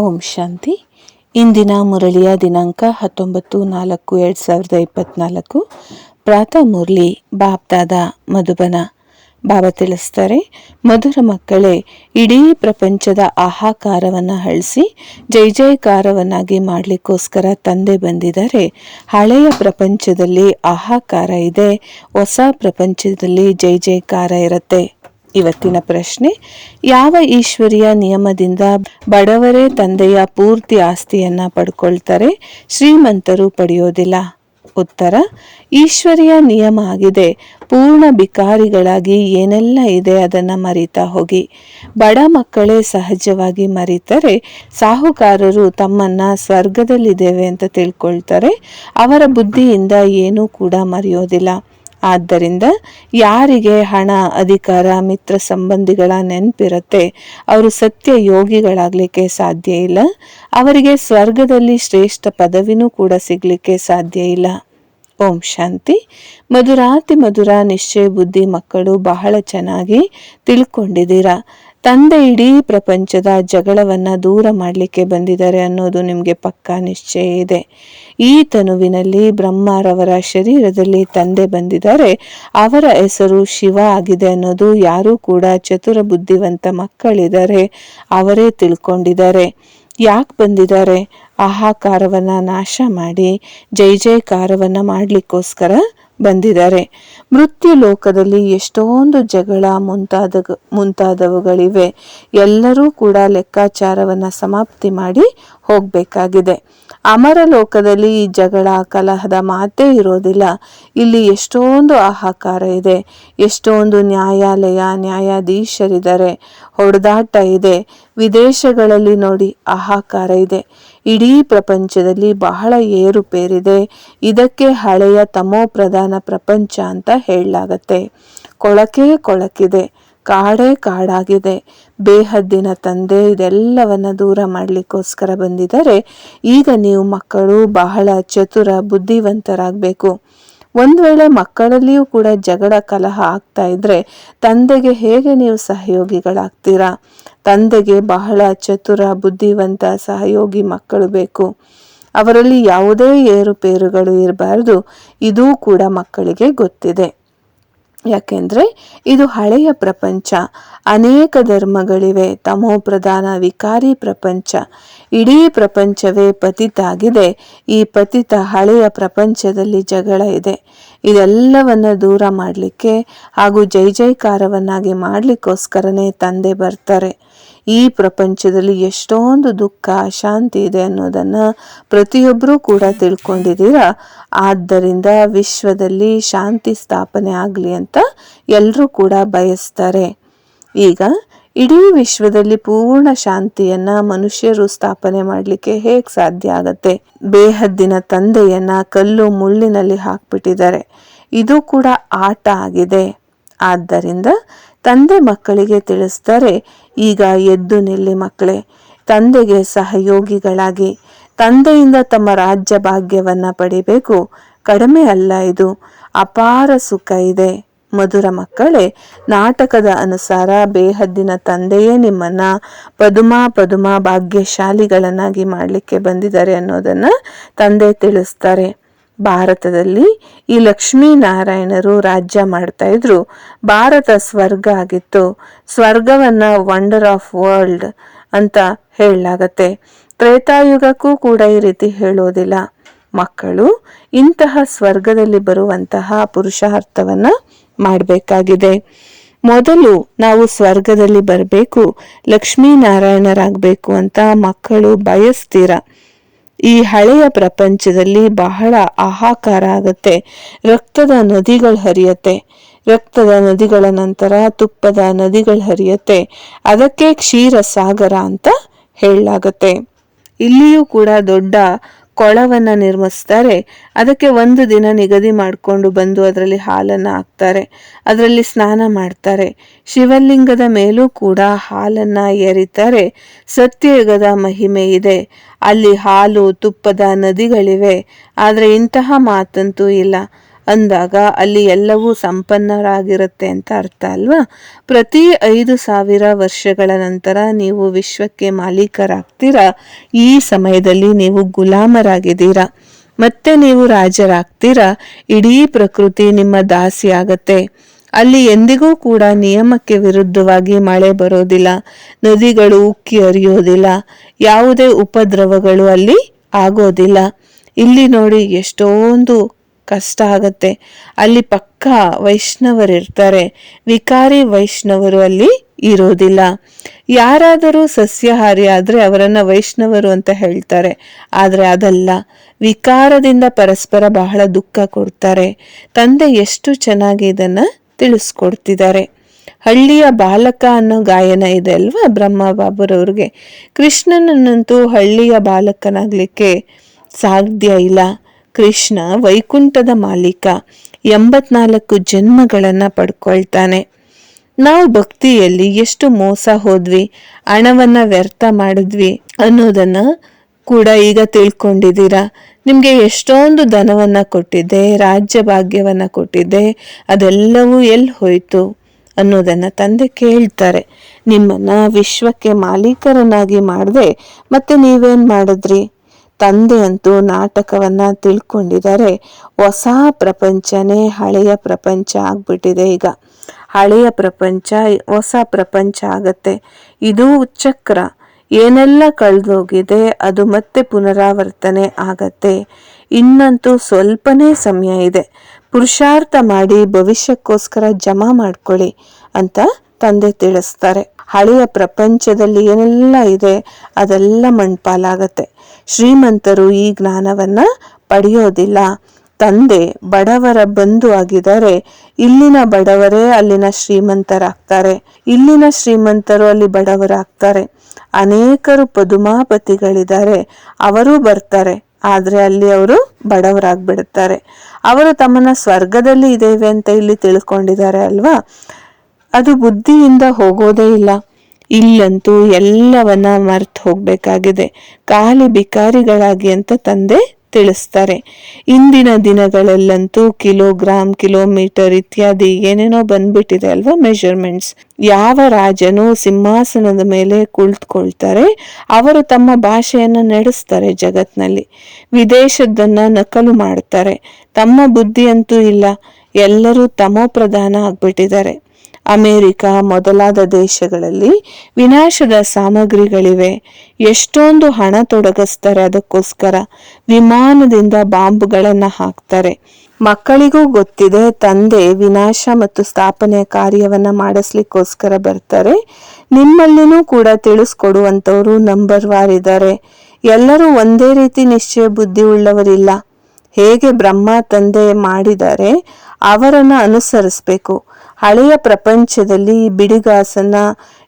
ಓಂ ಶಾಂತಿ. ಇಂದಿನ ಮುರಳಿಯ ದಿನಾಂಕ ಹತ್ತೊಂಬತ್ತು ನಾಲ್ಕು ಎರಡು ಸಾವಿರದ ಇಪ್ಪತ್ನಾಲ್ಕು. ಪ್ರಾತಃ ಮುರಳಿ ಬಾಬ್ದಾದ ಮಧುಬನ. ಬಾಬಾ ತಿಳಿಸ್ತಾರೆ, ಮಧುರ ಮಕ್ಕಳೇ, ಇಡೀ ಪ್ರಪಂಚದ ಆಹಾಕಾರವನ್ನು ಅಳಿಸಿ, ಜೈ ಜಯಕಾರವನ್ನಾಗಿ ಮಾಡಲಿಕ್ಕೋಸ್ಕರ ತಂದೆ ಬಂದಿದ್ದಾರೆ. ಹಳೆಯ ಪ್ರಪಂಚದಲ್ಲಿ ಆಹಾಕಾರ ಇದೆ, ಹೊಸ ಪ್ರಪಂಚದಲ್ಲಿ ಜೈ ಜಯಕಾರ ಇರುತ್ತೆ. ಇವತ್ತಿನ ಪ್ರಶ್ನೆ, ಯಾವ ಈಶ್ವರಿಯ ನಿಯಮದಿಂದ ಬಡವರೇ ತಂದೆಯ ಪೂರ್ತಿ ಆಸ್ತಿಯನ್ನ ಪಡ್ಕೊಳ್ತಾರೆ, ಶ್ರೀಮಂತರು ಪಡೆಯೋದಿಲ್ಲ? ಉತ್ತರ, ಈಶ್ವರಿಯ ನಿಯಮ ಆಗಿದೆ, ಪೂರ್ಣ ಬಿಕಾರಿಗಳಾಗಿ ಏನೆಲ್ಲ ಇದೆ ಅದನ್ನ ಮರಿತಾ ಹೋಗಿ. ಬಡ ಮಕ್ಕಳೇ ಸಹಜವಾಗಿ ಮರಿತರೆ, ಸಾಹುಕಾರರು ತಮ್ಮನ್ನ ಸ್ವರ್ಗದಲ್ಲಿದ್ದೇವೆ ಅಂತ ತಿಳ್ಕೊಳ್ತಾರೆ, ಅವರ ಬುದ್ಧಿಯಿಂದ ಏನೂ ಕೂಡ ಮರೆಯೋದಿಲ್ಲ. ಆದ್ದರಿಂದ ಯಾರಿಗೆ ಹಣ, ಅಧಿಕಾರ, ಮಿತ್ರ ಸಂಬಂಧಿಗಳ ನೆನಪಿರುತ್ತೆ? ಅವರು ಸತ್ಯ ಯೋಗಿಗಳಾಗಲಿಕ್ಕೆ ಸಾಧ್ಯ ಇಲ್ಲ. ಅವರಿಗೆ ಸ್ವರ್ಗದಲ್ಲಿ ಶ್ರೇಷ್ಠ ಪದವಿನೂ ಕೂಡ ಸಿಗಲಿಕ್ಕೆ ಸಾಧ್ಯ ಇಲ್ಲ. ಓಂ ಶಾಂತಿ. ಮಧುರಾತಿ ಮಧುರ, ನಿಶ್ಚಯ ಬುದ್ಧಿ ಮಕ್ಕಳು ಬಹಳ ಚೆನ್ನಾಗಿ ತಿಳ್ಕೊಂಡಿದ್ದೀರಾ. ತಂದೆ ಇಡೀ ಪ್ರಪಂಚದ ಜಗಳವನ್ನ ದೂರ ಮಾಡಲಿಕ್ಕೆ ಬಂದಿದ್ದಾರೆ ಅನ್ನೋದು ನಿಮಗೆ ಪಕ್ಕಾ ನಿಶ್ಚಯ ಇದೆ. ಈ ತನುವಿನಲ್ಲಿ ಬ್ರಹ್ಮರವರ ಶರೀರದಲ್ಲಿ ತಂದೆ ಬಂದಿದ್ದಾರೆ. ಅವರ ಹೆಸರು ಶಿವ ಆಗಿದೆ ಅನ್ನೋದು ಯಾರೂ ಕೂಡ ಚತುರ ಬುದ್ಧಿವಂತ ಮಕ್ಕಳಿದ್ದಾರೆ ಅವರೇ ತಿಳ್ಕೊಂಡಿದ್ದಾರೆ. ಯಾಕೆ ಬಂದಿದ್ದಾರೆ? ಆಹಾಕಾರವನ್ನು ನಾಶ ಮಾಡಿ, ಜೈ ಜಯಕಾರವನ್ನು ಮಾಡ್ಲಿಕ್ಕೋಸ್ಕರ ಬಂದಿದ್ದಾರೆ. ಮೃತ್ಯು ಲೋಕದಲ್ಲಿ ಎಷ್ಟೊಂದು ಜಗಳ ಮುಂತಾದ ಮುಂತಾದವುಗಳಿವೆ. ಎಲ್ಲರೂ ಕೂಡ ಲೆಕ್ಕಾಚಾರವನ್ನ ಸಮಾಪ್ತಿ ಮಾಡಿ ಹೋಗಬೇಕಾಗಿದೆ. ಅಮರ ಲೋಕದಲ್ಲಿ ಈ ಜಗಳ ಕಲಹದ ಮಾತೇ ಇರೋದಿಲ್ಲ. ಇಲ್ಲಿ ಎಷ್ಟೊಂದು ಆಹಾಕಾರ ಇದೆ. ಎಷ್ಟೊಂದು ನ್ಯಾಯಾಲಯ ನ್ಯಾಯಾಧೀಶರಿದ್ದಾರೆ. ಹೊಡೆದಾಟ ಇದೆ. ವಿದೇಶಗಳಲ್ಲಿ ನೋಡಿ ಆಹಾಕಾರ ಇದೆ. ಇಡೀ ಪ್ರಪಂಚದಲ್ಲಿ ಬಹಳ ಏರುಪೇರಿದೆ ಇದಕ್ಕೆ ಹಳೆಯ ತಮೋ ಪ್ರಧಾನ ಪ್ರಪಂಚ ಅಂತ ಹೇಳಲಾಗತ್ತೆ. ಕೊಳಕೆ ಕೊಳಕಿದೆ, ಕಾಡೇ ಕಾಡಾಗಿದೆ. ಬೇಹದ್ದಿನ ತಂದೆ ಇದೆಲ್ಲವನ್ನ ದೂರ ಮಾಡಲಿಕ್ಕೋಸ್ಕರ ಬಂದಿದ್ದಾರೆ. ಈಗ ನೀವು ಮಕ್ಕಳು ಬಹಳ ಚತುರ, ಬುದ್ಧಿವಂತರಾಗಬೇಕು. ಒಂದು ವೇಳೆ ಮಕ್ಕಳಲ್ಲಿಯೂ ಕೂಡ ಜಗಳ ಕಲಹ ಆಗ್ತಾ ಇದ್ರೆ ತಂದೆಗೆ ಹೇಗೆ ನೀವು ಸಹಯೋಗಿಗಳಾಗ್ತೀರಾ? ತಂದೆಗೆ ಬಹಳ ಚತುರ, ಬುದ್ಧಿವಂತ, ಸಹಯೋಗಿ ಮಕ್ಕಳು ಬೇಕು. ಅವರಲ್ಲಿ ಯಾವುದೇ ಏರುಪೇರುಗಳು ಇರಬಾರ್ದು. ಇದೂ ಕೂಡ ಮಕ್ಕಳಿಗೆ ಗೊತ್ತಿದೆ. ಯಾಕೆಂದ್ರೆ ಇದು ಹಳೆಯ ಪ್ರಪಂಚ. ಅನೇಕ ಧರ್ಮಗಳಿವೆ. ತಮೋ ಪ್ರಧಾನ ವಿಕಾರಿ ಪ್ರಪಂಚ. ಇಡೀ ಪ್ರಪಂಚವೇ ಪತಿತಾಗಿದೆ ಈ ಪತಿತ ಹಳೆಯ ಪ್ರಪಂಚದಲ್ಲಿ ಜಗಳ ಇದೆ. ಇದೆಲ್ಲವನ್ನ ದೂರ ಮಾಡಲಿಕ್ಕೆ ಹಾಗೂ ಜೈ ಜೈಕಾರವನ್ನಾಗಿ ಮಾಡಲಿಕ್ಕೋಸ್ಕರನೇ ತಂದೆ ಬರ್ತಾರೆ. ಈ ಪ್ರಪಂಚದಲ್ಲಿ ಎಷ್ಟೊಂದು ದುಃಖ, ಶಾಂತಿ ಇದೆ ಅನ್ನೋದನ್ನ ಪ್ರತಿಯೊಬ್ಬರೂ ಕೂಡ ತಿಳ್ಕೊಂಡಿದ್ದೀರಾ? ಆದ್ದರಿಂದ ವಿಶ್ವದಲ್ಲಿ ಶಾಂತಿ ಸ್ಥಾಪನೆ ಆಗಲಿ ಅಂತ ಎಲ್ಲರೂ ಕೂಡ ಬಯಸ್ತಾರೆ. ಈಗ ಇಡೀ ವಿಶ್ವದಲ್ಲಿ ಪೂರ್ಣ ಶಾಂತಿಯನ್ನ ಮನುಷ್ಯರು ಸ್ಥಾಪನೆ ಮಾಡಲಿಕ್ಕೆ ಹೇಗೆ ಸಾಧ್ಯ ಆಗತ್ತೆ? ಬೇಹದ್ದಿನ ತಂದೆಯನ್ನ ಕಲ್ಲು ಮುಳ್ಳಿನಲ್ಲಿ ಹಾಕ್ಬಿಟ್ಟಿದ್ದಾರೆ. ಇದು ಕೂಡ ಆಟ ಆಗಿದೆ. ಆದ್ದರಿಂದ ತಂದೆ ಮಕ್ಕಳಿಗೆ ತಿಳಿಸ್ತಾರೆ ಈಗ ಎದ್ದು ನಿಲ್ಲಿ ಮಕ್ಕಳೇ, ತಂದೆಗೆ ಸಹಯೋಗಿಗಳಾಗಿ, ತಂದೆಯಿಂದ ತಮ್ಮ ರಾಜ್ಯ ಭಾಗ್ಯವನ್ನು ಪಡಿಬೇಕು, ಕಡಿಮೆ ಅಲ್ಲ ಇದು, ಅಪಾರ ಸುಖ ಇದೆ. ಮಧುರ ಮಕ್ಕಳೇ, ನಾಟಕದ ಅನುಸಾರ ಬೇಹದ್ದಿನ ತಂದೆಯೇ ನಿಮ್ಮನ್ನ ಪದುಮ ಪದುಮ ಭಾಗ್ಯಶಾಲಿಗಳನ್ನಾಗಿ ಮಾಡಲಿಕ್ಕೆ ಬಂದಿದ್ದಾರೆ ಅನ್ನೋದನ್ನ ತಂದೆ ತಿಳಿಸ್ತಾರೆ. ಭಾರತದಲ್ಲಿ ಈ ಲಕ್ಷ್ಮೀನಾರಾಯಣರು ರಾಜ್ಯ ಮಾಡ್ತಾ ಇದ್ರು. ಭಾರತ ಸ್ವರ್ಗ ಆಗಿತ್ತು. ಸ್ವರ್ಗವನ್ನ ವಂಡರ್ ಆಫ್ ವರ್ಲ್ಡ್ ಅಂತ ಹೇಳಲಾಗತ್ತೆ. ತ್ರೇತಾಯುಗಕ್ಕೂ ಕೂಡ ಈ ರೀತಿ ಹೇಳೋದಿಲ್ಲ. ಮಕ್ಕಳು ಇಂತಹ ಸ್ವರ್ಗದಲ್ಲಿ ಬರುವಂತಹ ಪುರುಷಾರ್ಥವನ್ನ ಮಾಡಬೇಕಾಗಿದೆ. ಮೊದಲು ನಾವು ಸ್ವರ್ಗದಲ್ಲಿ ಬರಬೇಕು, ಲಕ್ಷ್ಮೀನಾರಾಯಣರಾಗಬೇಕು ಅಂತ ಮಕ್ಕಳು ಬಯಸ್ತೀರ. ಈ ಹಳೆಯ ಪ್ರಪಂಚದಲ್ಲಿ ಬಹಳ ಆಹಾಕಾರ ಆಗುತ್ತೆ. ರಕ್ತದ ನದಿಗಳು ಹರಿಯತ್ತೆ. ರಕ್ತದ ನದಿಗಳ ನಂತರ ತುಪ್ಪದ ನದಿಗಳು ಹರಿಯತ್ತೆ. ಅದಕ್ಕೆ ಕ್ಷೀರ ಸಾಗರ ಅಂತ ಹೇಳಲಾಗತ್ತೆ. ಇಲ್ಲಿಯೂ ಕೂಡ ದೊಡ್ಡ ಕೊಳವನ್ನ ನಿರ್ಮಿಸ್ತಾರೆ. ಅದಕ್ಕೆ ಒಂದು ದಿನ ನಿಗದಿ ಮಾಡಿಕೊಂಡು ಬಂದು ಅದರಲ್ಲಿ ಹಾಲನ್ನು ಹಾಕ್ತಾರೆ. ಅದರಲ್ಲಿ ಸ್ನಾನ ಮಾಡ್ತಾರೆ. ಶಿವಲಿಂಗದ ಮೇಲೂ ಕೂಡ ಹಾಲನ್ನು ಎರಿತಾರೆ ಸತ್ಯಯುಗದ ಮಹಿಮೆ ಇದೆ. ಅಲ್ಲಿ ಹಾಲು ತುಪ್ಪದ ನದಿಗಳಿವೆ. ಆದರೆ ಇಂತಹ ಮಾತಂತೂ ಇಲ್ಲ. ಅಂದಾಗ ಅಲ್ಲಿ ಎಲ್ಲವೂ ಸಂಪನ್ನರಾಗಿರುತ್ತೆ ಅಂತ ಅರ್ಥ ಅಲ್ವಾ? ಪ್ರತಿ ಐದು ಸಾವಿರ ವರ್ಷಗಳ ನಂತರ ನೀವು ವಿಶ್ವಕ್ಕೆ ಮಾಲೀಕರಾಗ್ತೀರಾ? ಈ ಸಮಯದಲ್ಲಿ ನೀವು ಗುಲಾಮರಾಗಿದ್ದೀರಾ? ಮತ್ತೆ ನೀವು ರಾಜರಾಗ್ತೀರಾ? ಇಡೀ ಪ್ರಕೃತಿ ನಿಮ್ಮ ದಾಸಿ ಆಗತ್ತೆ ಅಲ್ಲಿ ಎಂದಿಗೂ ಕೂಡ ನಿಯಮಕ್ಕೆ ವಿರುದ್ಧವಾಗಿ ಮಳೆ ಬರೋದಿಲ್ಲ, ನದಿಗಳು ಉಕ್ಕಿ ಹರಿಯೋದಿಲ್ಲ, ಯಾವುದೇ ಉಪದ್ರವಗಳು ಅಲ್ಲಿ ಆಗೋದಿಲ್ಲ. ಇಲ್ಲಿ ನೋಡಿ ಎಷ್ಟೊಂದು ಕಷ್ಟ ಆಗತ್ತೆ. ಅಲ್ಲಿ ಪಕ್ಕ ವೈಷ್ಣವರಿರ್ತಾರೆ. ವಿಕಾರಿ ವೈಷ್ಣವರು ಅಲ್ಲಿ ಇರೋದಿಲ್ಲ. ಯಾರಾದರೂ ಸಸ್ಯಾಹಾರಿ ಆದ್ರೆ ಅವರನ್ನು ವೈಷ್ಣವರು ಅಂತ ಹೇಳ್ತಾರೆ. ಆದ್ರೆ ಅದಲ್ಲ. ವಿಕಾರದಿಂದ ಪರಸ್ಪರ ಬಹಳ ದುಃಖ ಕೊಡ್ತಾರೆ. ತಂದೆ ಎಷ್ಟು ಚೆನ್ನಾಗಿ ಇದನ್ನ ತಿಳಿಸ್ಕೊಡ್ತಿದ್ದಾರೆ. ಹಳ್ಳಿಯ ಬಾಲಕ ಅನ್ನೋ ಗಾಯನ ಇದೆ ಅಲ್ವಾ ಬ್ರಹ್ಮ ಬಾಬುರವ್ರಿಗೆ. ಕೃಷ್ಣನನ್ನಂತೂ ಹಳ್ಳಿಯ ಬಾಲಕನಾಗಲಿಕ್ಕೆ ಸಾಧ್ಯ ಇಲ್ಲ. ಕೃಷ್ಣ ವೈಕುಂಠದ ಮಾಲೀಕ ಎಂಬತ್ನಾಲ್ಕು ಜನ್ಮಗಳನ್ನು ಪಡ್ಕೊಳ್ತಾನೆ. ನಾವು ಭಕ್ತಿಯಲ್ಲಿ ಎಷ್ಟು ಮೋಸ ಹೋದ್ವಿ, ಹಣವನ್ನು ವ್ಯರ್ಥ ಮಾಡಿದ್ವಿ ಅನ್ನೋದನ್ನ ಕೂಡ ಈಗ ತಿಳ್ಕೊಂಡಿದ್ದೀರಾ? ನಿಮಗೆ ಎಷ್ಟೊಂದು ಧನವನ್ನ ಕೊಟ್ಟಿದ್ದೆ, ರಾಜ್ಯ ಭಾಗ್ಯವನ್ನ ಕೊಟ್ಟಿದ್ದೆ, ಅದೆಲ್ಲವೂ ಎಲ್ಲಿ ಹೋಯ್ತು ಅನ್ನೋದನ್ನ ತಂದೆ ಕೇಳ್ತಾರೆ. ನಿಮ್ಮನ್ನ ವಿಶ್ವಕ್ಕೆ ಮಾಲೀಕರನ್ನಾಗಿ ಮಾಡದೆ ಮತ್ತೆ ನೀವೇನು ಮಾಡಿದ್ರಿ? ತಂದೆ ಅಂತೂ ನಾಟಕವನ್ನ ತಿಳ್ಕೊಂಡಿದ್ದಾರೆ. ಹೊಸ ಪ್ರಪಂಚನೇ ಹಳೆಯ ಪ್ರಪಂಚ ಆಗ್ಬಿಟ್ಟಿದೆ ಈಗ. ಹಳೆಯ ಪ್ರಪಂಚ, ಹೊಸ ಪ್ರಪಂಚ ಆಗತ್ತೆ. ಇದು ಚಕ್ರ. ಏನೆಲ್ಲ ಕಳೆದೋಗಿದೆ ಅದು ಮತ್ತೆ ಪುನರಾವರ್ತನೆ ಆಗತ್ತೆ. ಇನ್ನಂತೂ ಸ್ವಲ್ಪನೇ ಸಮಯ ಇದೆ. ಪುರುಷಾರ್ಥ ಮಾಡಿ ಭವಿಷ್ಯಕ್ಕೋಸ್ಕರ ಜಮಾ ಮಾಡ್ಕೊಳ್ಳಿ ಅಂತ ತಂದೆ ತಿಳಿಸ್ತಾರೆ. ಹಳೆಯ ಪ್ರಪಂಚದಲ್ಲಿ ಏನೆಲ್ಲ ಇದೆ, ಅದೆಲ್ಲ ಮಣ್ಪಾಲಾಗತ್ತೆ. ಶ್ರೀಮಂತರು ಈ ಜ್ಞಾನವನ್ನು ಪಡೆಯೋದಿಲ್ಲ. ತಂದೆ, ಬಡವರ ಬಂಧು ಆಗಿದ್ದಾರೆ. ಇಲ್ಲಿನ ಬಡವರೇ ಅಲ್ಲಿನ ಶ್ರೀಮಂತರಾಗ್ತಾರೆ. ಇಲ್ಲಿನ ಶ್ರೀಮಂತರು ಅಲ್ಲಿ ಬಡವರಾಗ್ತಾರೆ. ಅನೇಕರು ಪದುಮಾಪತಿಗಳಿದ್ದಾರೆ. ಅವರೂ ಬರ್ತಾರೆ. ಆದರೆ ಅಲ್ಲಿ ಅವರು ಬಡವರಾಗ್ಬಿಡುತ್ತಾರೆ. ಅವರು ತಮ್ಮನ್ನ ಸ್ವರ್ಗದಲ್ಲಿ ಇದ್ದೇವೆ ಅಂತ ಇಲ್ಲಿ ತಿಳ್ಕೊಂಡಿದ್ದಾರೆ ಅಲ್ವಾ? ಅದು ಬುದ್ಧಿಯಿಂದ ಹೋಗೋದೇ ಇಲ್ಲ. ಇಲ್ಲಂತೂ ಎಲ್ಲವನ್ನ ಮರ್ತು ಹೋಗಬೇಕಾಗಿದೆ. ಖಾಲಿ ಬಿಕಾರಿಗಳಾಗಿ ಅಂತ ತಂದೆ ತಿಳಿಸ್ತಾರೆ. ಇಂದಿನ ದಿನಗಳಲ್ಲಂತೂ ಕಿಲೋಗ್ರಾಮ್ ಕಿಲೋಮೀಟರ್ ಇತ್ಯಾದಿ ಏನೇನೋ ಬಂದ್ಬಿಟ್ಟಿದೆ ಅಲ್ವಾ ಮೆಷರ್ಮೆಂಟ್ಸ್ ಯಾವ ರಾಜನು ಸಿಂಹಾಸನದ ಮೇಲೆ ಕುಳಿತುಕೊಳ್ತಾರೆ. ಅವರು ತಮ್ಮ ಭಾಷೆಯನ್ನು ನಡೆಸ್ತಾರೆ ಜಗತ್ನಲ್ಲಿ. ವಿದೇಶದ್ದನ್ನ ನಕಲು ಮಾಡ್ತಾರೆ. ತಮ್ಮ ಬುದ್ಧಿ ಅಂತೂ ಇಲ್ಲ. ಎಲ್ಲರೂ ತಮೋ ಪ್ರಧಾನ ಆಗ್ಬಿಟ್ಟಿದ್ದಾರೆ. ಅಮೆರಿಕ ಮೊದಲಾದ ದೇಶಗಳಲ್ಲಿ ವಿನಾಶದ ಸಾಮಗ್ರಿಗಳಿವೆ. ಎಷ್ಟೊಂದು ಹಣ ತೊಡಗಿಸ್ತಾರೆ ಅದಕ್ಕೋಸ್ಕರ ವಿಮಾನದಿಂದ ಬಾಂಬ್ಗಳನ್ನು ಹಾಕ್ತಾರೆ. ಮಕ್ಕಳಿಗೂ ಗೊತ್ತಿದೆ ತಂದೆ ವಿನಾಶ ಮತ್ತು ಸ್ಥಾಪನೆಯ ಕಾರ್ಯವನ್ನ ಮಾಡಿಸ್ಲಿಕ್ಕೋಸ್ಕರ ಬರ್ತಾರೆ. ನಿಮ್ಮಲ್ಲಿನೂ ಕೂಡ ತಿಳಿಸ್ಕೊಡುವಂತವರು ನಂಬರ್ ವಾರ್ ಇದ್ದಾರೆ ಎಲ್ಲರೂ ಒಂದೇ ರೀತಿ ನಿಶ್ಚಯ ಬುದ್ಧಿ ಉಳ್ಳವರಿಲ್ಲ ಹೇಗೆ ಬ್ರಹ್ಮ ತಂದೆ ಮಾಡಿದ್ದಾರೆ ಅವರನ್ನ ಅನುಸರಿಸಬೇಕು. ಹಳೆಯ ಪ್ರಪಂಚದಲ್ಲಿ ಬಿಡಿಗಾಸನ್ನ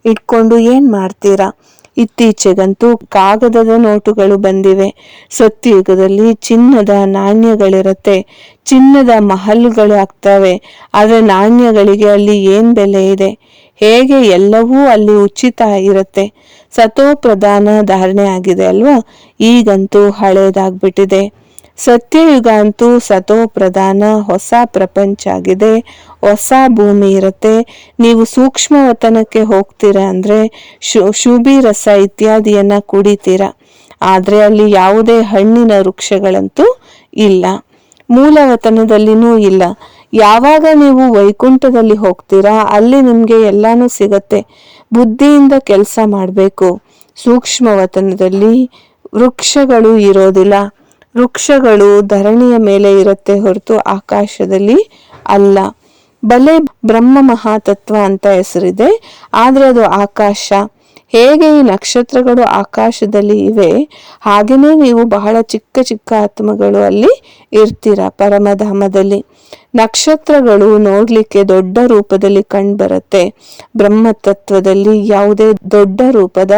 ಇಟ್ಕೊಂಡು ಏನು ಮಾಡ್ತೀರಾ? ಇತ್ತೀಚೆಗಂತೂ ಕಾಗದದ ನೋಟುಗಳು ಬಂದಿವೆ. ಸತ್ಯಯುಗದಲ್ಲಿ ಚಿನ್ನದ ನಾಣ್ಯಗಳಿರತ್ತೆ. ಚಿನ್ನದ ಮಹಲ್ಗಳು ಆಗ್ತವೆ. ಆದರೆ ನಾಣ್ಯಗಳಿಗೆ ಅಲ್ಲಿ ಏನು ಬೆಲೆ ಇದೆ? ಹೇಗೆ ಎಲ್ಲವೂ ಅಲ್ಲಿ ಉಚಿತ ಇರುತ್ತೆ. ಸತೋ ಪ್ರಧಾನ ಧಾರಣೆ ಆಗಿದೆ ಅಲ್ವಾ? ಈಗಂತೂ ಹಳೇದಾಗ್ಬಿಟ್ಟಿದೆ. ಸತ್ಯಯುಗ ಅಂತೂ ಸತೋ ಪ್ರಧಾನ ಹೊಸ ಪ್ರಪಂಚ ಆಗಿದೆ ಹೊಸ ಭೂಮಿ ಇರುತ್ತೆ. ನೀವು ಸೂಕ್ಷ್ಮವತನಕ್ಕೆ ಹೋಗ್ತೀರಾ ಅಂದ್ರೆ ಶು, ಶುಭಿ ರಸ ಇತ್ಯಾದಿಯನ್ನು ಕುಡಿತೀರಾ. ಆದರೆ ಅಲ್ಲಿ ಯಾವುದೇ ಹಣ್ಣಿನ ವೃಕ್ಷಗಳಂತೂ ಇಲ್ಲ. ಮೂಲವತನದಲ್ಲಿನೂ ಇಲ್ಲ. ಯಾವಾಗ ನೀವು ವೈಕುಂಠದಲ್ಲಿ ಹೋಗ್ತೀರಾ, ಅಲ್ಲಿ ನಿಮಗೆ ಎಲ್ಲಾನು ಸಿಗತ್ತೆ. ಬುದ್ಧಿಯಿಂದ ಕೆಲಸ ಮಾಡಬೇಕು. ಸೂಕ್ಷ್ಮವತನದಲ್ಲಿ ವೃಕ್ಷಗಳು ಇರೋದಿಲ್ಲ. ವೃಕ್ಷಗಳು ಧರಣಿಯ ಮೇಲೆ ಇರುತ್ತೆ ಹೊರತು ಆಕಾಶದಲ್ಲಿ ಅಲ್ಲ. ಬಲೆ ಬ್ರಹ್ಮ ಮಹಾತತ್ವ ಅಂತ ಹೆಸರಿದೆ. ಆದರೆ ಅದು ಆಕಾಶ. ಹೇಗೆ ಈ ನಕ್ಷತ್ರಗಳು ಆಕಾಶದಲ್ಲಿ ಇವೆ? ಹಾಗೆಯೇ ನೀವು ಬಹಳ ಚಿಕ್ಕ ಚಿಕ್ಕ ಆತ್ಮಗಳು ಅಲ್ಲಿ ಇರ್ತೀರ ಪರಮಧಾಮದಲ್ಲಿ. ನಕ್ಷತ್ರಗಳು ನೋಡ್ಲಿಕ್ಕೆ ದೊಡ್ಡ ರೂಪದಲ್ಲಿ ಕಂಡ್ಬರುತ್ತೆ. ಬ್ರಹ್ಮತತ್ವದಲ್ಲಿ ಯಾವುದೇ ದೊಡ್ಡ ರೂಪದ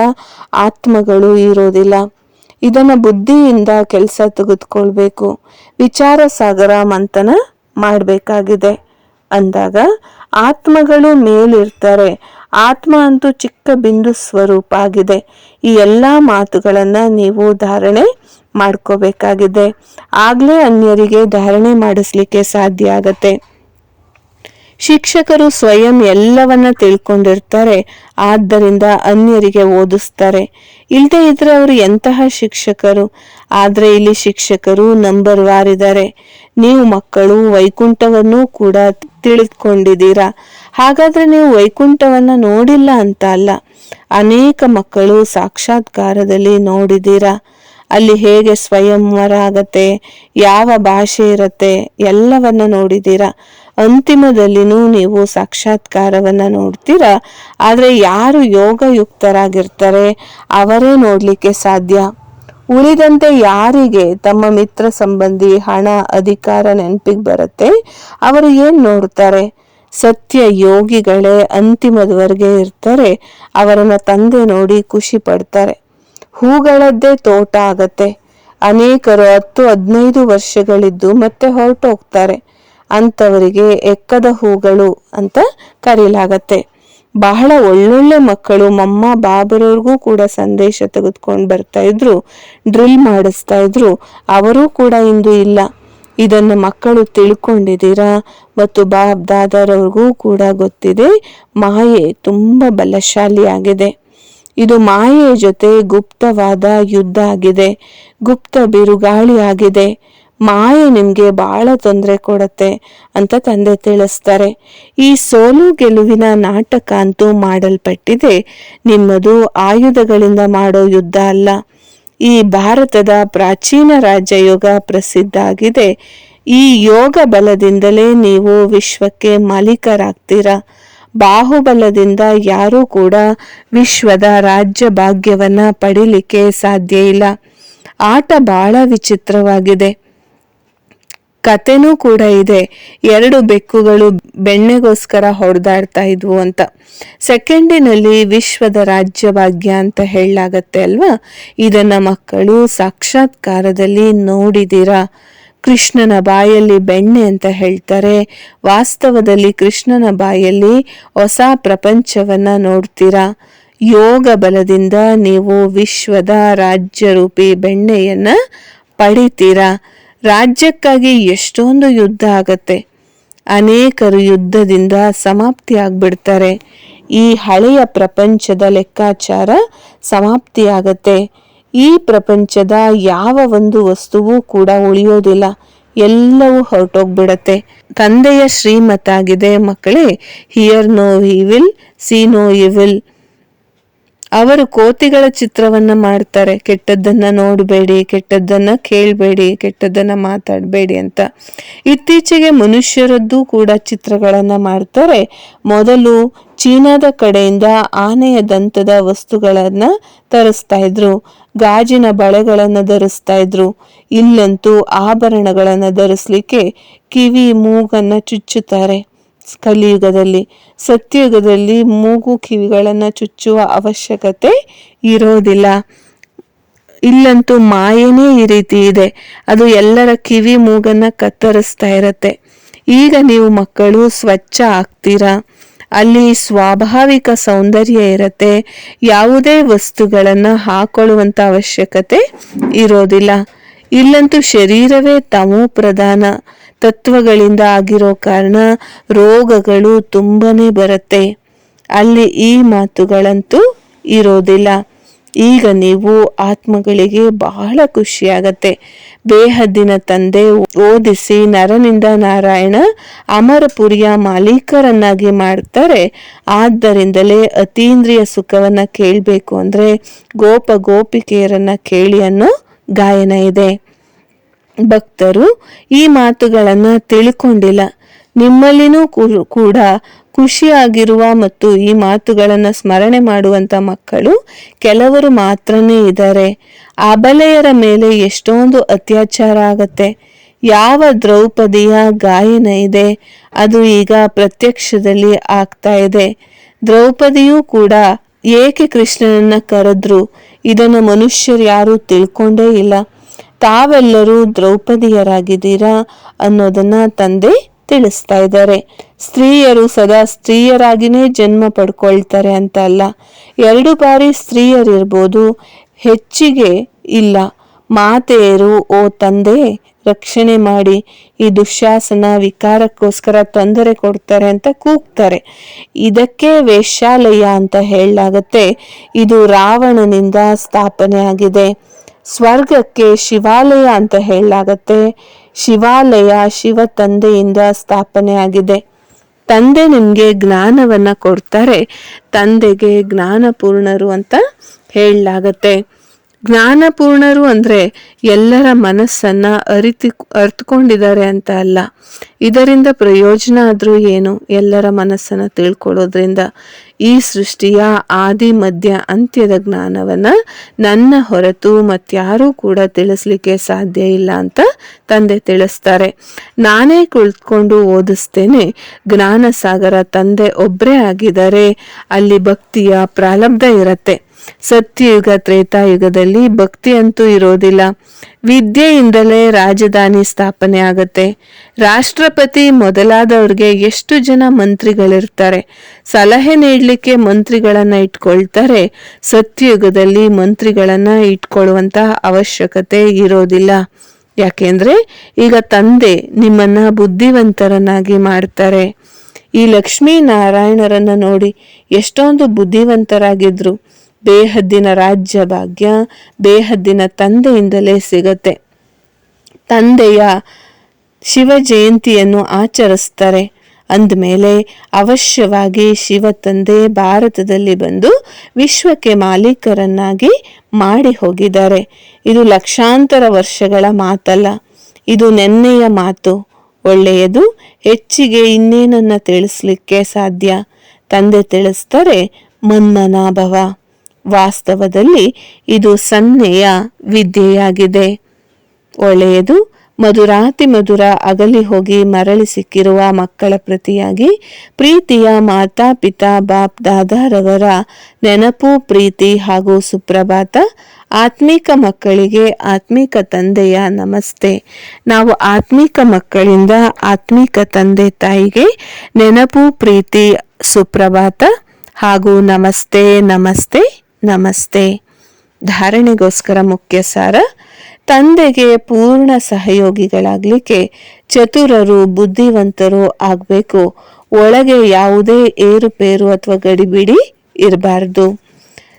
ಆತ್ಮಗಳು ಇರೋದಿಲ್ಲ. ಇದನ್ನ ಬುದ್ಧಿಯಿಂದ ಕೆಲಸ ತೆಗೆದುಕೊಳ್ಬೇಕು. ವಿಚಾರ ಸಾಗರ ಮಂಥನ ಮಾಡಬೇಕಾಗಿದೆ. ಅಂದಾಗ ಆತ್ಮಗಳು ಮೇಲಿರ್ತಾರೆ. ಆತ್ಮ ಅಂತೂ ಚಿಕ್ಕ ಬಿಂದು ಸ್ವರೂಪ ಆಗಿದೆ. ಈ ಎಲ್ಲ ಮಾತುಗಳನ್ನು ನೀವು ಧಾರಣೆ ಮಾಡ್ಕೋಬೇಕಾಗಿದೆ. ಆಗಲೇ ಅನ್ಯರಿಗೆ ಧಾರಣೆ ಮಾಡಿಸ್ಲಿಕ್ಕೆ ಸಾಧ್ಯ ಆಗತ್ತೆ. ಶಿಕ್ಷಕರು ಸ್ವಯಂ ಎಲ್ಲವನ್ನ ತಿಳ್ಕೊಂಡಿರ್ತಾರೆ, ಆದ್ದರಿಂದ ಅನ್ಯರಿಗೆ ಓದಿಸ್ತಾರೆ. ಇಲ್ಲದೆ ಇದ್ರೆ ಅವರು ಎಂತಹ ಶಿಕ್ಷಕರು? ಆದರೆ ಇಲ್ಲಿ ಶಿಕ್ಷಕರು ನಂಬರ್ ವಾರಿದ್ದಾರೆ ನೀವು ಮಕ್ಕಳು ವೈಕುಂಠವನ್ನು ಕೂಡ ತಿಳಿದುಕೊಂಡಿದ್ದೀರಾ? ಹಾಗಾದ್ರೆ ನೀವು ವೈಕುಂಠವನ್ನ ನೋಡಿಲ್ಲ ಅಂತ ಅಲ್ಲ, ಅನೇಕ ಮಕ್ಕಳು ಸಾಕ್ಷಾತ್ಕಾರದಲ್ಲಿ ನೋಡಿದ್ದೀರಾ? ಅಲ್ಲಿ ಹೇಗೆ ಸ್ವಯಂವರ ಆಗತ್ತೆ, ಯಾವ ಭಾಷೆ ಇರತ್ತೆ, ಎಲ್ಲವನ್ನ ನೋಡಿದ್ದೀರಾ? ಅಂತಿಮದಲ್ಲಿನೂ ನೀವು ಸಾಕ್ಷಾತ್ಕಾರವನ್ನು ನೋಡ್ತೀರಾ? ಆದರೆ ಯಾರು ಯೋಗಯುಕ್ತರಾಗಿರ್ತಾರೆ ಅವರೇ ನೋಡಲಿಕ್ಕೆ ಸಾಧ್ಯ. ಉಳಿದಂತೆ ಯಾರಿಗೆ ತಮ್ಮ ಮಿತ್ರ ಸಂಬಂಧಿ ಹಣ, ಅಧಿಕಾರ, ನೆನಪಿಗೆ ಬರುತ್ತೆ? ಅವರು ಏನು ನೋಡ್ತಾರೆ? ಸತ್ಯ ಯೋಗಿಗಳೇ ಅಂತಿಮದವರೆಗೆ ಇರ್ತಾರೆ, ಅವರನ್ನ ತಂದೆ ನೋಡಿ ಖುಷಿ ಪಡ್ತಾರೆ. ಹೂಗಳದ್ದೇ ತೋಟ ಆಗತ್ತೆ. ಅನೇಕರು ಹತ್ತು ಹದಿನೈದು ವರ್ಷಗಳಿದ್ದು ಮತ್ತೆ ಹೊರಟೋಗ್ತಾರೆ. ಅಂತವರಿಗೆ ಎಕ್ಕದ ಹೂಗಳು ಅಂತ ಕರೀಲಾಗತ್ತೆ ಬಹಳ ಒಳ್ಳೊಳ್ಳೆ ಮಕ್ಕಳು ಮಮ್ಮ ಬಾಬರವ್ರಿಗೂ ಕೂಡ ಸಂದೇಶ ತೆಗೆದುಕೊಂಡು ಬರ್ತಾ ಇದ್ರು, ಡ್ರಿಲ್ ಮಾಡಿಸ್ತಾ ಇದ್ರು. ಅವರೂ ಕೂಡ ಇಂದು ಇಲ್ಲ. ಇದನ್ನು ಮಕ್ಕಳು ತಿಳ್ಕೊಂಡಿದ್ದೀರಾ? ಮತ್ತು ಬಾಬ್ ದಾದಾರವ್ರಿಗೂ ಕೂಡ ಗೊತ್ತಿದೆ, ಮಾಯೆ ತುಂಬ ಬಲಶಾಲಿಯಾಗಿದೆ. ಇದು ಮಾಯೆಯ ಜೊತೆ ಗುಪ್ತವಾದ ಯುದ್ಧ ಆಗಿದೆ. ಗುಪ್ತ ಬಿರುಗಾಳಿ ಆಗಿದೆ. ಮಾಯೆ ನಿಮಗೆ ಬಹಳ ತೊಂದರೆ ಕೊಡತ್ತೆ ಅಂತ ತಂದೆ ತಿಳಿಸ್ತಾರೆ. ಈ ಸೋಲು ಗೆಲುವಿನ ನಾಟಕ ಅಂತೂ ಮಾಡಲ್ಪಟ್ಟಿದೆ. ನಿಮ್ಮದು ಆಯುಧಗಳಿಂದ ಮಾಡೋ ಯುದ್ಧ ಅಲ್ಲ. ಈ ಭಾರತದ ಪ್ರಾಚೀನ ರಾಜಯೋಗ ಪ್ರಸಿದ್ಧ ಆಗಿದೆ. ಈ ಯೋಗ ಬಲದಿಂದಲೇ ನೀವು ವಿಶ್ವಕ್ಕೆ ಮಾಲೀಕರಾಗ್ತೀರಾ? ಬಾಹುಬಲದಿಂದ ಯಾರೂ ಕೂಡ ವಿಶ್ವದ ರಾಜ್ಯ ಭಾಗ್ಯವನ್ನ ಪಡಿಲಿಕ್ಕೆ ಸಾಧ್ಯ ಇಲ್ಲ. ಆಟ ಬಹಳ ವಿಚಿತ್ರವಾಗಿದೆ. ಕತೆನೂ ಕೂಡ ಇದೆ. ಎರಡು ಬೆಕ್ಕುಗಳು ಬೆಣ್ಣೆಗೋಸ್ಕರ ಹೊಡೆದಾಡ್ತಾ ಇದ್ವು ಅಂತ. ಸೆಕೆಂಡಿನಲ್ಲಿ ವಿಶ್ವದ ರಾಜ್ಯ ಭಾಗ್ಯ ಅಂತ ಹೇಳಲಾಗತ್ತೆ ಅಲ್ವಾ? ಇದನ್ನ ಮಕ್ಕಳು ಸಾಕ್ಷಾತ್ಕಾರದಲ್ಲಿ ನೋಡಿದಿರಾ? ಕೃಷ್ಣನ ಬಾಯಲ್ಲಿ ಬೆಣ್ಣೆ ಅಂತ ಹೇಳ್ತಾರೆ. ವಾಸ್ತವದಲ್ಲಿ ಕೃಷ್ಣನ ಬಾಯಲ್ಲಿ ಹೊಸ ಪ್ರಪಂಚವನ್ನ ನೋಡ್ತೀರಾ? ಯೋಗ ಬಲದಿಂದ ನೀವು ವಿಶ್ವದ ರಾಜ್ಯರೂಪಿ ಬೆಣ್ಣೆಯನ್ನ ಪಡಿತೀರಾ? ರಾಜ್ಯಕ್ಕಾಗಿ ಎಷ್ಟೊಂದು ಯುದ್ಧ ಆಗತ್ತೆ. ಅನೇಕರು ಯುದ್ಧದಿಂದ ಸಮಾಪ್ತಿ ಆಗ್ಬಿಡ್ತಾರೆ ಈ ಹಳೆಯ ಪ್ರಪಂಚದ ಲೆಕ್ಕಾಚಾರ ಸಮಾಪ್ತಿಯಾಗತ್ತೆ. ಈ ಪ್ರಪಂಚದ ಯಾವ ಒಂದು ವಸ್ತುವೂ ಕೂಡ ಉಳಿಯೋದಿಲ್ಲ. ಎಲ್ಲವೂ ಹೊರಟೋಗ್ಬಿಡತ್ತೆ. ತಂದೆಯ ಶ್ರೀಮತ ಆಗಿದೆ ಮಕ್ಕಳೇ. Hear no evil see no evil ಅವರು ಕೋತಿಗಳ ಚಿತ್ರವನ್ನ ಮಾಡ್ತಾರೆ. ಕೆಟ್ಟದ್ದನ್ನ ನೋಡಬೇಡಿ, ಕೆಟ್ಟದ್ದನ್ನ ಕೇಳಬೇಡಿ, ಕೆಟ್ಟದ್ದನ್ನ ಮಾತಾಡಬೇಡಿ ಅಂತ. ಇತ್ತೀಚೆಗೆ ಮನುಷ್ಯರದ್ದು ಕೂಡ ಚಿತ್ರಗಳನ್ನ ಮಾಡ್ತಾರೆ. ಮೊದಲು ಚೀನಾದ ಕಡೆಯಿಂದ ಆನೆಯ ದಂತದ ವಸ್ತುಗಳನ್ನು ತರಿಸ್ತಾ ಇದ್ರು. ಗಾಜಿನ ಬಳೆಗಳನ್ನು ಧರಿಸ್ತಾ ಇದ್ರು. ಇಲ್ಲಂತೂ ಆಭರಣಗಳನ್ನು ಧರಿಸ್ಲಿಕ್ಕೆ ಕಿವಿ, ಮೂಗನ್ನ ಚುಚ್ಚುತ್ತಾರೆ. ಕಲಿಯುಗದಲ್ಲಿ, ಸತ್ಯಯುಗದಲ್ಲಿ ಮೂಗು ಕಿವಿಗಳನ್ನು ಚುಚ್ಚುವ ಅವಶ್ಯಕತೆ ಇರೋದಿಲ್ಲ. ಇಲ್ಲಂತೂ ಮಾಯೇನೇ ಈ ರೀತಿ ಇದೆ. ಅದು ಎಲ್ಲರ ಕಿವಿ ಮೂಗನ್ನು ಕತ್ತರಿಸ್ತಾ ಇರತ್ತೆ. ಈಗ ನೀವು ಮಕ್ಕಳು ಸ್ವಚ್ಛ ಆಗ್ತೀರಾ? ಅಲ್ಲಿ ಸ್ವಾಭಾವಿಕ ಸೌಂದರ್ಯ ಇರತ್ತೆ. ಯಾವುದೇ ವಸ್ತುಗಳನ್ನು ಹಾಕೊಳ್ಳುವಂಥ ಅವಶ್ಯಕತೆ ಇರೋದಿಲ್ಲ. ಇಲ್ಲಂತೂ ಶರೀರವೇ ತಮೋ ಪ್ರಧಾನ. ತತ್ವಗಳಿಂದ ಆಗಿರೋ ಕಾರಣ ರೋಗಗಳು ತುಂಬನೇ ಬರುತ್ತೆ. ಅಲ್ಲಿ ಈ ಮಾತುಗಳಂತೂ ಇರೋದಿಲ್ಲ. ಈಗ ನೀವು ಆತ್ಮಗಳಿಗೆ ಬಹಳ ಖುಷಿಯಾಗತ್ತೆ. ಬೇಹದ್ದಿನ ತಂದೆ ಓದಿಸಿ ನರನಿಂದ ನಾರಾಯಣ ಅಮರಪುರಿಯ ಮಾಲೀಕರನ್ನಾಗಿ ಮಾಡ್ತಾರೆ. ಆದ್ದರಿಂದಲೇ ಅತೀಂದ್ರಿಯ ಸುಖವನ್ನ ಕೇಳಬೇಕು ಅಂದ್ರೆ ಗೋಪ ಗೋಪಿಕೆಯರನ್ನ ಕೇಳಿ ಅನ್ನೋ ಗಾಯನ ಇದೆ. ಭಕ್ತರು ಈ ಮಾತುಗಳನ್ನು ತಿಳ್ಕೊಂಡಿಲ್ಲ. ನಿಮ್ಮಲ್ಲಿನೂ ಕೂಡ ಖುಷಿಯಾಗಿರುವ ಮತ್ತು ಈ ಮಾತುಗಳನ್ನು ಸ್ಮರಣೆ ಮಾಡುವಂಥ ಮಕ್ಕಳು ಕೆಲವರು ಮಾತ್ರನೇ ಇದ್ದಾರೆ. ಅಬಲೆಯರ ಮೇಲೆ ಎಷ್ಟೊಂದು ಅತ್ಯಾಚಾರ ಆಗತ್ತೆ. ಯಾವ ದ್ರೌಪದಿಯ ಗಾಯನ ಇದೆ? ಅದು ಈಗ ಪ್ರತ್ಯಕ್ಷದಲ್ಲಿ ಆಗ್ತಾ ಇದೆ. ದ್ರೌಪದಿಯೂ ಕೂಡ ಏಕೆ ಕೃಷ್ಣನನ್ನ ಕರೆದ್ರು? ಇದನ್ನು ಮನುಷ್ಯರು ಯಾರು ತಿಳ್ಕೊಂಡೇ ಇಲ್ಲ. ತಾವೆಲ್ಲರೂ ದ್ರೌಪದಿಯರಾಗಿದ್ದೀರಾ ಅನ್ನೋದನ್ನ ತಂದೆ ತಿಳಿಸ್ತಾ ಇದ್ದಾರೆ. ಸ್ತ್ರೀಯರು ಸದಾ ಸ್ತ್ರೀಯರಾಗಿನೇ ಜನ್ಮ ಪಡ್ಕೊಳ್ತಾರೆ ಅಂತ ಅಲ್ಲ. ಎರಡು ಬಾರಿ ಸ್ತ್ರೀಯರಿರ್ಬೋದು, ಹೆಚ್ಚಿಗೆ ಇಲ್ಲ. ಮಾತೆಯರು, ಓ ತಂದೆ, ರಕ್ಷಣೆ ಮಾಡಿ, ಈ ದುಶ್ಯಾಸನ ವಿಕಾರಕ್ಕೋಸ್ಕರ ತೊಂದರೆ ಕೊಡ್ತಾರೆ ಅಂತ ಕೂಗ್ತಾರೆ. ಇದಕ್ಕೆ ವೇಶ್ಯಾಲಯ ಅಂತ ಹೇಳಲಾಗತ್ತೆ. ಇದು ರಾವಣನಿಂದ ಸ್ಥಾಪನೆ ಆಗಿದೆ ಸ್ವರ್ಗಕ್ಕೆ ಶಿವಾಲಯ ಅಂತ ಹೇಳಲಾಗತ್ತೆ. ಶಿವಾಲಯ ಶಿವ ತಂದೆಯಿಂದ ಸ್ಥಾಪನೆ ಆಗಿದೆ ತಂದೆ ನಿಮಗೆ ಜ್ಞಾನವನ್ನ ಕೊಡ್ತಾರೆ. ತಂದೆಗೆ ಜ್ಞಾನಪೂರ್ಣರು ಅಂತ ಹೇಳಲಾಗತ್ತೆ. ಜ್ಞಾನಪೂರ್ಣರು ಅಂದರೆ ಎಲ್ಲರ ಮನಸ್ಸನ್ನು ಅರಿತು ಅರ್ಥಕೊಂಡಿದ್ದಾರೆ ಅಂತ ಅಲ್ಲ. ಇದರಿಂದ ಪ್ರಯೋಜನ ಆದರೂ ಏನು? ಎಲ್ಲರ ಮನಸ್ಸನ್ನು ತಿಳ್ಕೊಳ್ಳೋದ್ರಿಂದ ಈ ಸೃಷ್ಟಿಯ ಆದಿ, ಮಧ್ಯ, ಅಂತ್ಯದ ಜ್ಞಾನವನ್ನು ನನ್ನ ಹೊರತು ಮತ್ತಾರೂ ಕೂಡ ತಿಳಿಸ್ಲಿಕ್ಕೆ ಸಾಧ್ಯ ಇಲ್ಲ ಅಂತ ತಂದೆ ತಿಳಿಸ್ತಾರೆ. ನಾನೇ ಕುಳಿತುಕೊಂಡು ಓದಿಸ್ತೇನೆ. ಜ್ಞಾನ ಸಾಗರ ತಂದೆ ಒಬ್ಬರೇ ಆಗಿದ್ದಾರೆ ಅಲ್ಲಿ ಭಕ್ತಿಯ ಪ್ರಾಲಬ್ಧ ಇರತ್ತೆ. ಸತ್ಯಯುಗ, ತ್ರೇತಾಯುಗದಲ್ಲಿ ಭಕ್ತಿ ಅಂತೂ ಇರೋದಿಲ್ಲ. ವಿದ್ಯೆಯಿಂದಲೇ ರಾಜಧಾನಿ ಸ್ಥಾಪನೆ ಆಗತ್ತೆ. ರಾಷ್ಟ್ರಪತಿ ಮೊದಲಾದವ್ರಿಗೆ ಎಷ್ಟು ಜನ ಮಂತ್ರಿಗಳಿರ್ತಾರೆ? ಸಲಹೆ ನೀಡಲಿಕ್ಕೆ ಮಂತ್ರಿಗಳನ್ನ ಇಟ್ಕೊಳ್ತಾರೆ. ಸತ್ಯಯುಗದಲ್ಲಿ ಮಂತ್ರಿಗಳನ್ನ ಇಟ್ಕೊಳ್ಳುವಂತಹ ಅವಶ್ಯಕತೆ ಇರೋದಿಲ್ಲ. ಯಾಕೆಂದ್ರೆ ಈಗ ತಂದೆ ನಿಮ್ಮನ್ನ ಬುದ್ಧಿವಂತರನ್ನಾಗಿ ಮಾಡ್ತಾರೆ. ಈ ಲಕ್ಷ್ಮೀ ನಾರಾಯಣರನ್ನ ನೋಡಿ ಎಷ್ಟೊಂದು ಬುದ್ಧಿವಂತರಾಗಿದ್ರು. ಬೇಹದ್ದಿನ ರಾಜ್ಯ ಭಾಗ್ಯ ಬೇಹದ್ದಿನ ತಂದೆಯಿಂದಲೇ ಸಿಗತ್ತೆ. ತಂದೆಯ ಶಿವ ಜಯಂತಿಯನ್ನು ಆಚರಿಸ್ತಾರೆ. ಅಂದಮೇಲೆ ಅವಶ್ಯವಾಗಿ ಶಿವ ತಂದೆ ಭಾರತದಲ್ಲಿ ಬಂದು ವಿಶ್ವಕ್ಕೆ ಮಾಲೀಕರನ್ನಾಗಿ ಮಾಡಿ ಹೋಗಿದ್ದಾರೆ. ಇದು ಲಕ್ಷಾಂತರ ವರ್ಷಗಳ ಮಾತಲ್ಲ. ಇದು ನೆನ್ನೆಯ ಮಾತು. ಒಳ್ಳೆಯದು, ಹೆಚ್ಚಿಗೆ ಇನ್ನೇನನ್ನ ತಿಳಿಸ್ಲಿಕ್ಕೆ ಸಾಧ್ಯ. ತಂದೆ ತಿಳಿಸ್ತಾರೆ ಮನ್ಮನಾಭವ. ವಾಸ್ತವದಲ್ಲಿ ಇದು ಸನ್ನೆಯ ವಿದ್ಯೆಯಾಗಿದೆ. ಒಳ್ಳೆಯದು, ಮಧುರಾತಿ ಮಧುರ ಅಗಲಿ ಹೋಗಿ ಮರಳಿ ಸಿಕ್ಕಿರುವ ಮಕ್ಕಳ ಪ್ರತಿಯಾಗಿ ಪ್ರೀತಿಯ ಮಾತಾ ಪಿತಾ ಬಾಪ್ ದಾದಾರವರ ನೆನಪು, ಪ್ರೀತಿ ಹಾಗೂ ಸುಪ್ರಭಾತ ಆತ್ಮಿಕ ಮಕ್ಕಳಿಗೆ ಆತ್ಮಿಕ ತಂದೆಯ ನಮಸ್ತೆ. ನಾವು ಆತ್ಮಿಕ ಮಕ್ಕಳಿಂದ ಆತ್ಮಿಕ ತಂದೆ ತಾಯಿಗೆ ನೆನಪು, ಪ್ರೀತಿ, ಸುಪ್ರಭಾತ ಹಾಗೂ ನಮಸ್ತೆ ನಮಸ್ತೆ. ನಮಸ್ತೆ. ಧಾರಣೆಗೋಸ್ಕರ ಮುಖ್ಯ ಸಾರ ತಂದೆಗೆ ಪೂರ್ಣ ಸಹಯೋಗಿಗಳಾಗಲಿಕ್ಕೆ ಚತುರರು, ಬುದ್ಧಿವಂತರು ಆಗಬೇಕು. ಒಳಗೆ ಯಾವುದೇ ಏರುಪೇರು ಅಥವಾ ಗಡಿಬಿಡಿ ಇರಬಾರ್ದು.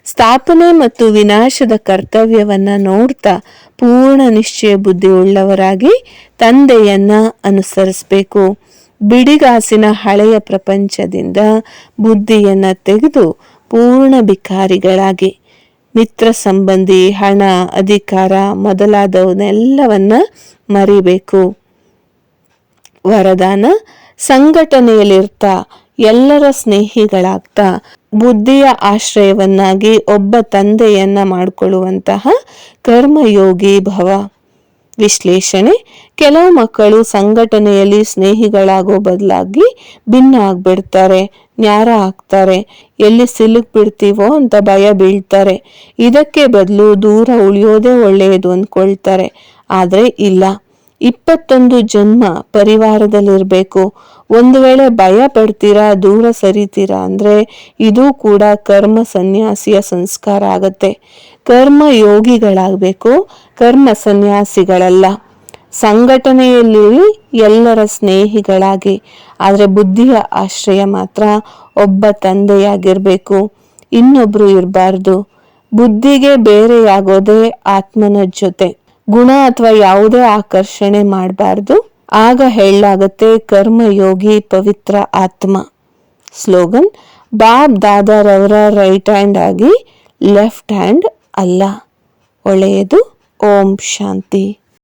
ಸ್ಥಾಪನೆ ಮತ್ತು ವಿನಾಶದ ಕರ್ತವ್ಯವನ್ನ ನೋಡ್ತಾ ಪೂರ್ಣ ನಿಶ್ಚಯ ಬುದ್ಧಿ ಉಳ್ಳವರಾಗಿ ತಂದೆಯನ್ನ ಅನುಸರಿಸಬೇಕು. ಬಿಡಿಗಾಸಿನ ಹಳೆಯ ಪ್ರಪಂಚದಿಂದ ಬುದ್ಧಿಯನ್ನು ತೆಗೆದು ಪೂರ್ಣ ಭಿಕಾರಿಗಳಾಗಿ ಮಿತ್ರ ಸಂಬಂಧಿ, ಹಣ, ಅಧಿಕಾರ ಮೊದಲಾದವನ್ನೆಲ್ಲವನ್ನ ಮರಿಬೇಕು. ವರದಾನ ಸಂಘಟನೆಯಲ್ಲಿರ್ತಾ, ಎಲ್ಲರ ಸ್ನೇಹಿಗಳಾಗ್ತಾ, ಬುದ್ಧಿಯ ಆಶ್ರಯವನ್ನಾಗಿ ಒಬ್ಬ ತಂದೆಯನ್ನ ಮಾಡಿಕೊಳ್ಳುವಂತಹ ಕರ್ಮಯೋಗಿ ಭವ. ವಿಶ್ಲೇಷಣೆ. ಕೆಲವು ಮಕ್ಕಳು ಸಂಘಟನೆಯಲ್ಲಿ ಸ್ನೇಹಿಗಳಾಗೋ ಬದಲಾಗಿ ಭಿನ್ನ ಆಗ್ಬಿಡ್ತಾರೆ, ನ್ಯಾರ ಆಗ್ತಾರೆ. ಎಲ್ಲಿ ಸಿಲುಕ್ ಬಿಡ್ತೀವೋ ಅಂತ ಭಯ ಬೀಳ್ತಾರೆ. ಇದಕ್ಕೆ ಬದಲು ದೂರ ಉಳಿಯೋದೇ ಒಳ್ಳೆಯದು ಅಂದ್ಕೊಳ್ತಾರೆ. ಆದ್ರೆ ಇಲ್ಲ. ಇಪ್ಪತ್ತೊಂದು ಜನ್ಮ ಪರಿವಾರದಲ್ಲಿರಬೇಕು. ಒಂದು ವೇಳೆ ಭಯ ಪಡ್ತೀರಾ, ದೂರ ಸರಿತೀರಾ ಅಂದರೆ ಇದು ಕೂಡ ಕರ್ಮ ಸನ್ಯಾಸಿಯ ಸಂಸ್ಕಾರ ಆಗತ್ತೆ. ಕರ್ಮ ಯೋಗಿಗಳಾಗಬೇಕು, ಕರ್ಮ ಸನ್ಯಾಸಿಗಳಲ್ಲ. ಸಂಘಟನೆಯಲ್ಲಿ ಎಲ್ಲರ ಸ್ನೇಹಿಗಳಾಗಿ. ಆದರೆ ಬುದ್ಧಿಯ ಆಶ್ರಯ ಮಾತ್ರ ಒಬ್ಬ ತಂದೆಯಾಗಿರಬೇಕು. ಇನ್ನೊಬ್ಬರು ಇರಬಾರ್ದು. ಬುದ್ಧಿಗೆ ಬೇರೆಯಾಗೋದೇ ಆತ್ಮನ ಜೊತೆ. ಗುಣ ಅಥವಾ ಯಾವುದೇ ಆಕರ್ಷಣೆ ಮಾಡಬಾರ್ದು. ಆಗ ಹೇಳಲಾಗತ್ತೆ ಕರ್ಮಯೋಗಿ ಪವಿತ್ರ ಆತ್ಮ. ಸ್ಲೋಗನ್, ಬಾಬ್ ದಾದಾರವರ ರೈಟ್ ಹ್ಯಾಂಡ್ ಆಗಿ ಲೆಫ್ಟ್ ಹ್ಯಾಂಡ್ ಅಲ್ಲ. ಒಳ್ಳೆಯದು. ಓಂ ಶಾಂತಿ.